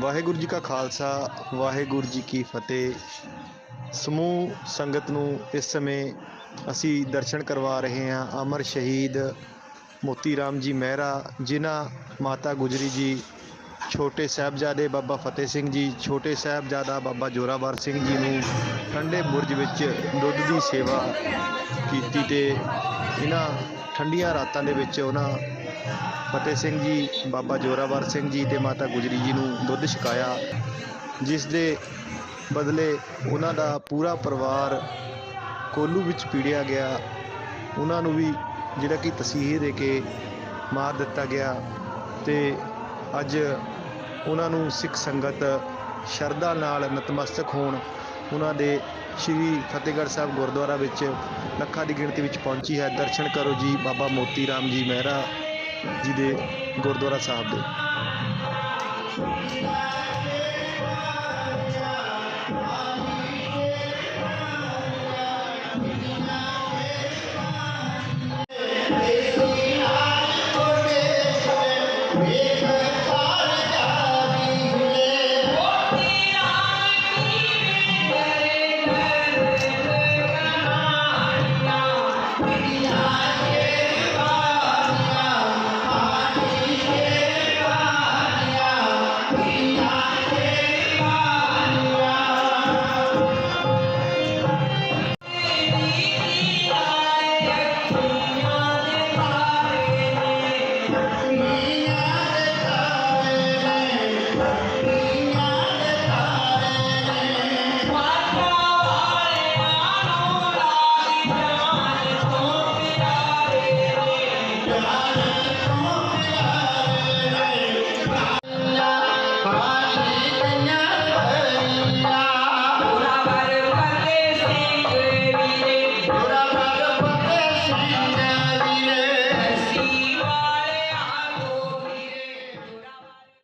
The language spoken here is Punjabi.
ਵਾਹਿਗੁਰੂ ਜੀ ਕਾ ਖਾਲਸਾ, ਵਾਹਿਗੁਰੂ ਜੀ ਕੀ ਫਤਿਹ। ਸਮੂਹ ਸੰਗਤ ਨੂੰ ਇਸ ਸਮੇਂ ਅਸੀਂ ਦਰਸ਼ਨ ਕਰਵਾ ਰਹੇ ਹਾਂ ਅਮਰ ਸ਼ਹੀਦ ਮੋਤੀ ਰਾਮ ਜੀ ਮਹਿਰਾ, ਜਿਨ੍ਹਾਂ ਮਾਤਾ ਗੁਜਰੀ ਜੀ, ਛੋਟੇ ਸਾਹਿਬਜ਼ਾਦੇ ਬਾਬਾ ਫਤਿਹ ਸਿੰਘ ਜੀ, ਛੋਟੇ ਸਾਹਿਬਜ਼ਾਦਾ ਬਾਬਾ ਜੋਰਾਵਰ ਸਿੰਘ ਜੀ ਨੂੰ ਠੰਡੇ ਬੁਰਜ ਵਿੱਚ ਦੁੱਧ ਦੀ ਸੇਵਾ ਕੀਤੀ ਤੇ ਇਹਨਾਂ ਠੰਡੀਆਂ ਰਾਤਾਂ ਦੇ ਵਿੱਚ ਉਹਨਾਂ ਫਤਿਹ ਸਿੰਘ ਜੀ, ਬਾਬਾ ਜੋਰਾਵਰ ਸਿੰਘ ਜੀ ਤੇ ਮਾਤਾ ਗੁਜਰੀ ਜੀ ਨੂੰ ਦੁੱਧ ਛਕਾਇਆ, ਜਿਸ ਦੇ ਬਦਲੇ ਉਹਨਾਂ ਦਾ ਪੂਰਾ ਪਰਿਵਾਰ ਕੋਲੂ ਵਿੱਚ ਪੀੜਿਆ ਗਿਆ। ਉਹਨਾਂ ਨੂੰ ਵੀ ਜਿਹੜਾ ਕਿ ਤਸੀਹੇ ਦੇ ਕੇ ਮਾਰ ਦਿੱਤਾ ਗਿਆ ਤੇ ਅੱਜ ਉਹਨਾਂ ਨੂੰ ਸਿੱਖ ਸੰਗਤ ਸ਼ਰਧਾ ਨਾਲ ਨਤਮਸਤਕ ਹੋਣ ਉਹਨਾਂ ਦੇ ਸ਼੍ਰੀ ਫਤਿਹਗੜ੍ਹ ਸਾਹਿਬ ਗੁਰਦੁਆਰਾ ਵਿੱਚ ਲੱਖਾਂ ਦੀ ਗਿਣਤੀ ਵਿੱਚ ਪਹੁੰਚੀ ਹੈ। ਦਰਸ਼ਨ ਕਰੋ ਜੀ, ਬਾਬਾ ਮੋਤੀ ਰਾਮ ਜੀ ਮਹਿਰਾ। ਜੀ ਦੇ ਗੁਰਦੁਆਰਾ ਸਾਹਿਬ ਦੇ।